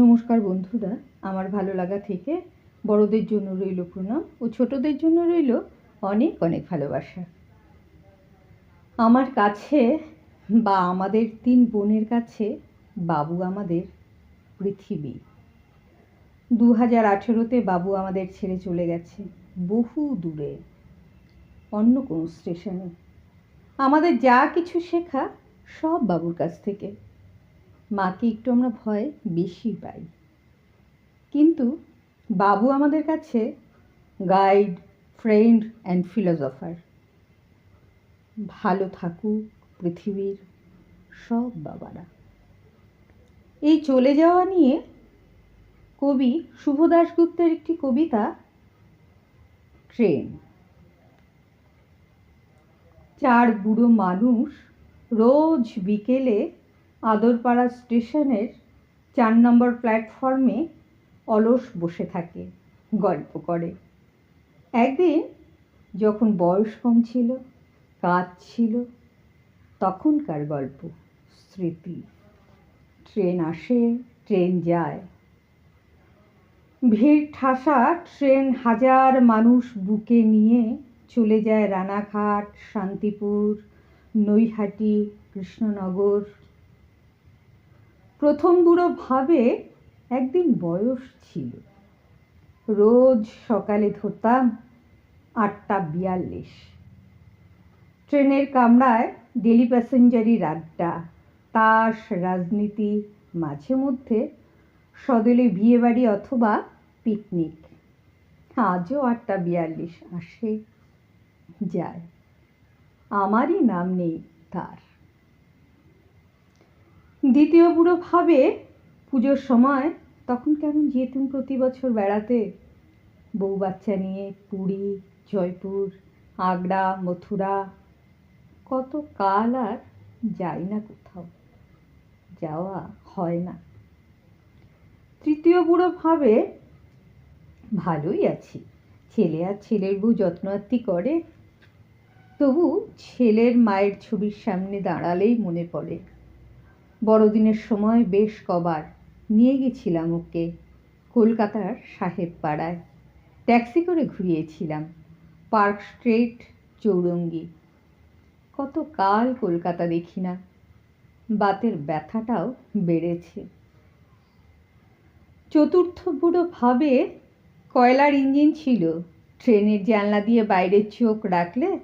নমস্কার বন্ধুরা, আমার ভালো লাগা থেকে বড়দের জন্য রইল প্রণাম ও ছোটদের জন্য রইল অনেক অনেক ভালোবাসা। আমার কাছে বা আমাদের তিন বোনের কাছে বাবু আমাদের পৃথিবী। দু হাজার আঠেরোতে বাবু আমাদের ছেড়ে চলে গেছে বহু দূরে, অন্য কোনো স্টেশনে। আমাদের যা কিছু শেখা সব বাবুর কাছ থেকে। মাকে একটু আমরা ভয় বেশি পাই। কিন্তু বাবু আমাদের কাছে গাইড ফ্রেন্ড অ্যান্ড ফিলোসফার ভালো থাকুক পৃথিবীর সব বাবারা। এই চলে যাওয়া নিয়ে কবি শুভ দাশগুপ্তের একটি কবিতা ট্রেন চার বুড়ো মানুষ রোজ বিকেলে আদরপাড়া স্টেশনের চার নম্বর প্ল্যাটফর্মে অলস বসে থাকে, গল্প করে। একদিন যখন বয়স কম ছিল কাজ ছিল, তখনকার গল্প, স্মৃতি। ট্রেন আসে, ট্রেন যায়। ভিড় ঠাসা, ট্রেন হাজার মানুষ বুকে নিয়ে চলে যায় রানাঘাট, শান্তিপুর, নৈহাটি, কৃষ্ণনগর। প্রথম বুড়ো ভাবে একদিন বয়স ছিল। রোজ সকালে ধরতাম আটটা বিয়াল্লিশ। ট্রেনের কামরায় ডেলি প্যাসেঞ্জারির আড্ডা তাস, রাজনীতি, মাঝে মধ্যে সদলে বিয়েবাড়ি অথবা পিকনিক। আজও আটটা বিয়াল্লিশ আসে, যায়। আমারই নাম নেই তার। দ্বিতীয় বুড়ো ভাবে পুজোর সময় তখন কেমন যেতেন প্রতি বছর বেড়াতে? বউ বাচ্চা নিয়ে, পুরী, জয়পুর, আগ্রা, মথুরা, কত কাল আর যাই না কোথাও, যাওয়া হয় না। তৃতীয় বুড়ো ভাবে ভালোই আছি, ছেলে আর ছেলের বউ যত্নার্থী করে, তবু ছেলের মায়ের ছবির সামনে দাঁড়ালেই মনে পড়ে। বড়দিনের সময় বেশ কবার নিয়ে গেছিলাম ওকে কলকাতার সাহেব পাড়ায় ট্যাক্সি করে ঘুরিয়েছিলাম, পার্ক স্ট্রিট, চৌরঙ্গি। কত কাল কলকাতা দেখি না, বাতের ব্যথাটাও বেড়েছে। চতুর্থ বুড়ো ভাবে কয়লার ইঞ্জিন ছিল, ট্রেনের জানলা দিয়ে বাইরের চোখ রাখলে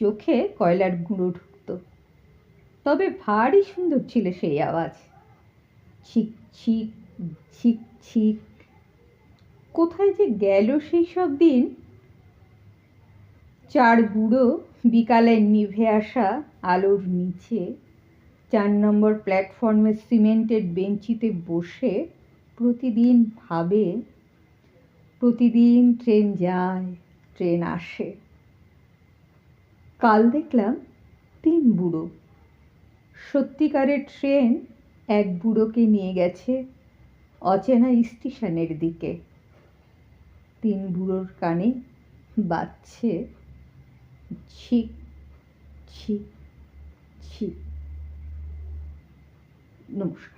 চোখে কয়লার গুঁড়ো তবে ভারী সুন্দর ছিল সেই আওয়াজ। ছিক ছিক ছিক ছিক। কোথায় যে গেল সেই সব দিন? চার বুড়ো বিকালে নিভে আসা আলোর নিচে, চার নম্বর প্ল্যাটফর্মে সিমেন্টের বেঞ্চিতে বসে প্রতিদিন ভাবে, প্রতিদিন ট্রেন যায়, ট্রেন আসে। কাল দেখলাম তিন বুড়ো সত্যিকারের ট্রেন এক বুড়োকে নিয়ে গেছে অচেনা স্টেশনের দিকে। তিন বুড়োর কানে বাজছে ছিক ছিক ছিক। নমস্কার।